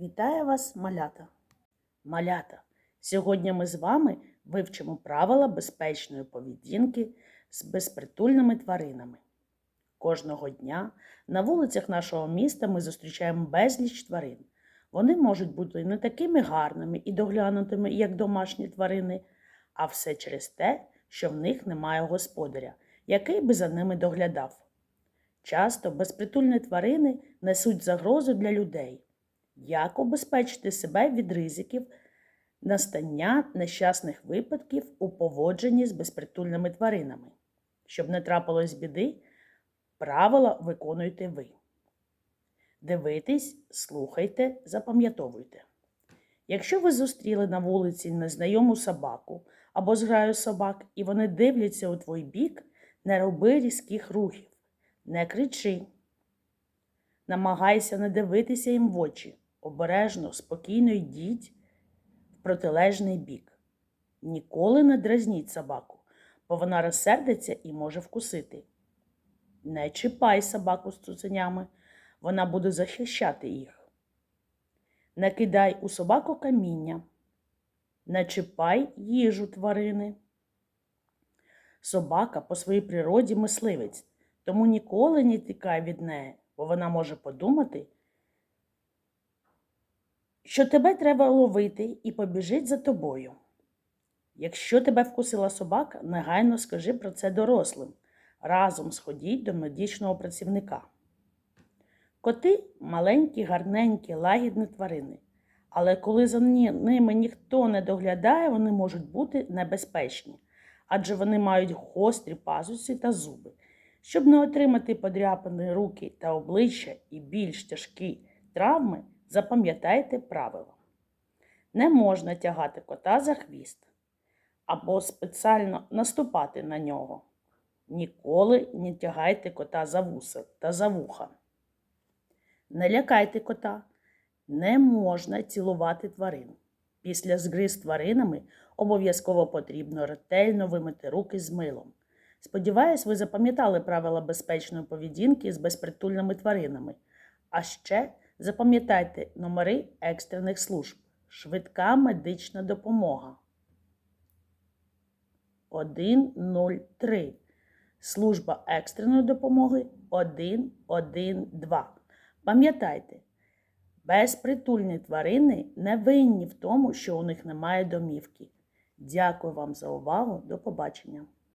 Вітаю вас, малята! Малята! Сьогодні ми з вами вивчимо правила безпечної поведінки з безпритульними тваринами. Кожного дня на вулицях нашого міста ми зустрічаємо безліч тварин. Вони можуть бути не такими гарними і доглянутими, як домашні тварини, а все через те, що в них немає господаря, який би за ними доглядав. Часто безпритульні тварини несуть загрозу для людей. Як убезпечити себе від ризиків настання нещасних випадків у поводженні з безпритульними тваринами? Щоб не трапилось біди, правила виконуйте ви. Дивитесь, слухайте, запам'ятовуйте. Якщо ви зустріли на вулиці незнайому собаку або зграю собак, і вони дивляться у твій бік, не роби різких рухів, не кричи. Намагайся не дивитися їм в очі. Обережно, спокійно йдіть в протилежний бік. Ніколи не дразніть собаку, бо вона розсердиться і може вкусити. Не чіпай собаку з цуценями, вона буде захищати їх. Не кидай у собаку каміння, не чіпай їжу тварини. Собака по своїй природі мисливець, тому ніколи не тікай від неї, бо вона може подумати, що тебе треба ловити і побіжить за тобою. Якщо тебе вкусила собака, негайно скажи про це дорослим. Разом сходіть до медичного працівника. Коти маленькі, гарненькі, лагідні тварини. Але коли за ними ніхто не доглядає, вони можуть бути небезпечні, адже вони мають гострі пазусі та зуби. Щоб не отримати подряпані руки та обличчя і більш тяжкі травми, запам'ятайте правила. Не можна тягати кота за хвіст або спеціально наступати на нього. Ніколи не тягайте кота за вуса та за вуха. Не лякайте кота. Не можна цілувати тварин. Після згри з тваринами обов'язково потрібно ретельно вимити руки з милом. Сподіваюсь, ви запам'ятали правила безпечної поведінки з безпритульними тваринами. А ще запам'ятайте номери екстрених служб. Швидка медична допомога. 103. Служба екстреної допомоги 112. Пам'ятайте, безпритульні тварини не винні в тому, що у них немає домівки. Дякую вам за увагу. До побачення.